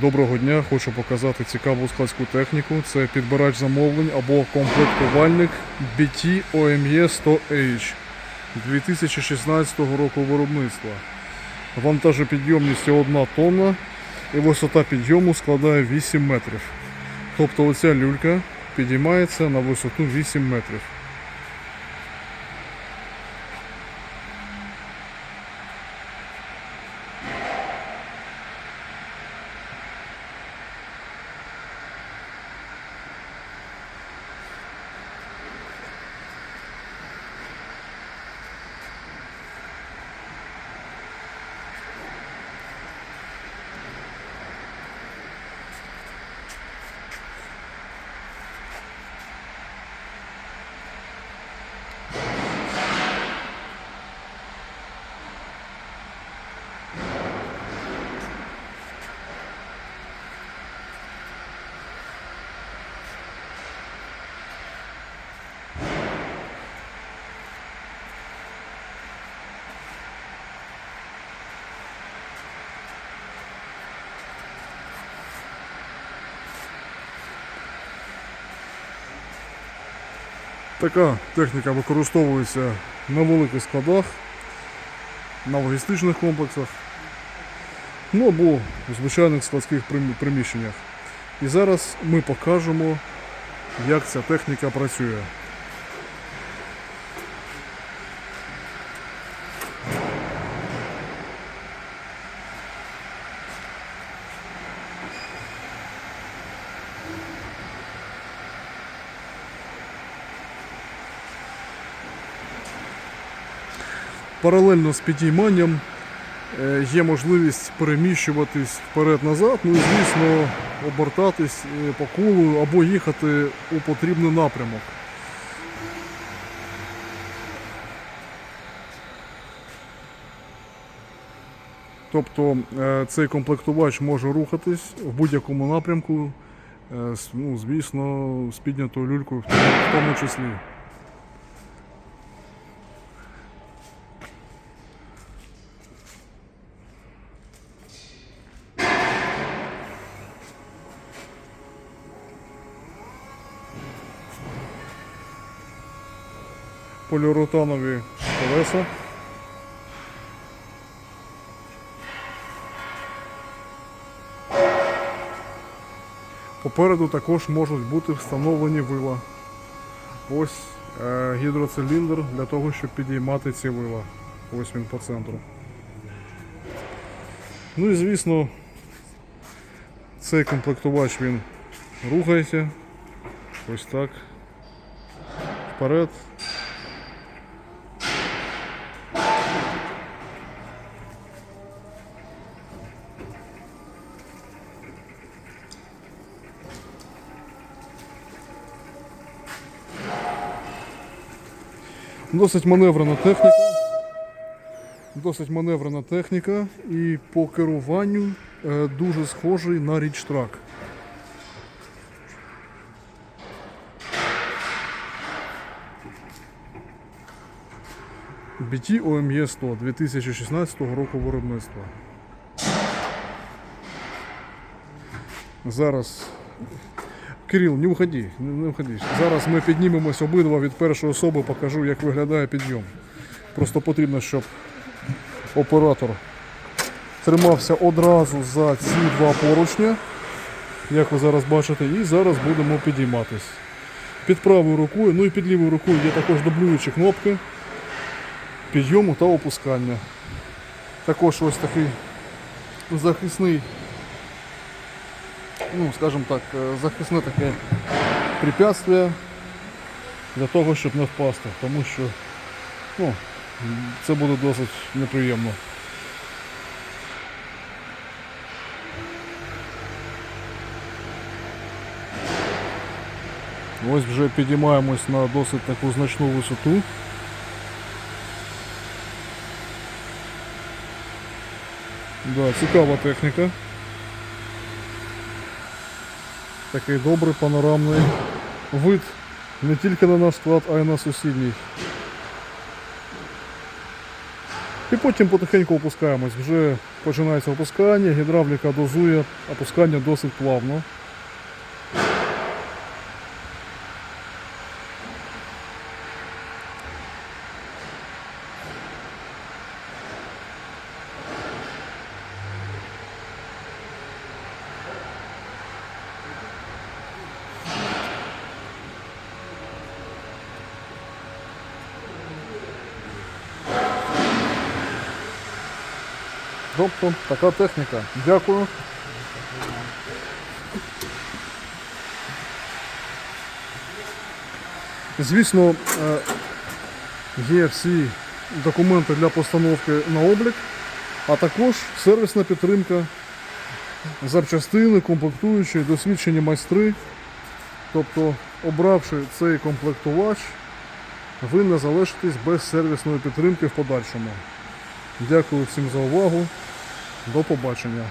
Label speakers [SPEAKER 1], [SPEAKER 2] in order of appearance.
[SPEAKER 1] Доброго дня, хочу показати цікаву складську техніку. Це підбирач замовлень або комплектувальник BT OME 100H 2016 року виробництва. Вантажопідйомність 1 тонна і висота підйому складає 8 метрів. Тобто оця люлька підіймається на висоту 8 метрів. Така техніка використовується на великих складах, на логістичних комплексах, ну або в звичайних складських приміщеннях. І зараз ми покажемо, як ця техніка працює. Паралельно з підійманням е, є можливість переміщуватись вперед-назад, ну і звісно обертатись е, по колу або їхати у потрібний напрямок. Тобто е, цей комплектувач може рухатись в будь-якому напрямку, ну, звісно, з піднятою люлькою в тому числі. Поліуретанові колеса. Попереду також можуть бути встановлені вила. Ось е, гідроциліндр для того, щоб підіймати ці вила. Ось він по центру. Ну і звісно, цей комплектувач він рухається. Ось так. Вперед, Досить маневрена техніка. Досить маневрена техніка і по керуванню е, дуже схожий на річтрак. BT OME 100 2016 року виробництва. Зараз Кирил, не уходи, не, уходи. Зараз ми піднімемось обидва від першої особи, покажу, як виглядає підйом. Просто потрібно, щоб оператор тримався одразу за ці два поручня, як ви зараз бачите, і зараз будемо підійматись. Під правою рукою, ну і під лівою рукою є також дублюючі кнопки підйому та опускання. Також ось такий захисний ну, скажімо так, е, захисне таке препятствие для того, щоб не впасти, тому що ну, це буде досить неприємно. Ось вже підіймаємось на досить таку значну висоту. Да, цікава техніка. Такий добрий панорамний вид не тільки на наш склад, а й на сусідній. І потім потихеньку опускаємось. Вже починається опускання, гідравліка дозує, опускання досить плавно. Тобто така техніка. Дякую. Звісно, е, є всі документи для постановки на облік, а також сервісна підтримка, запчастини, комплектуючі, досвідчені майстри. Тобто, обравши цей комплектувач, ви не залишитесь без сервісної підтримки в подальшому. Дякую всім за увагу. До побачення.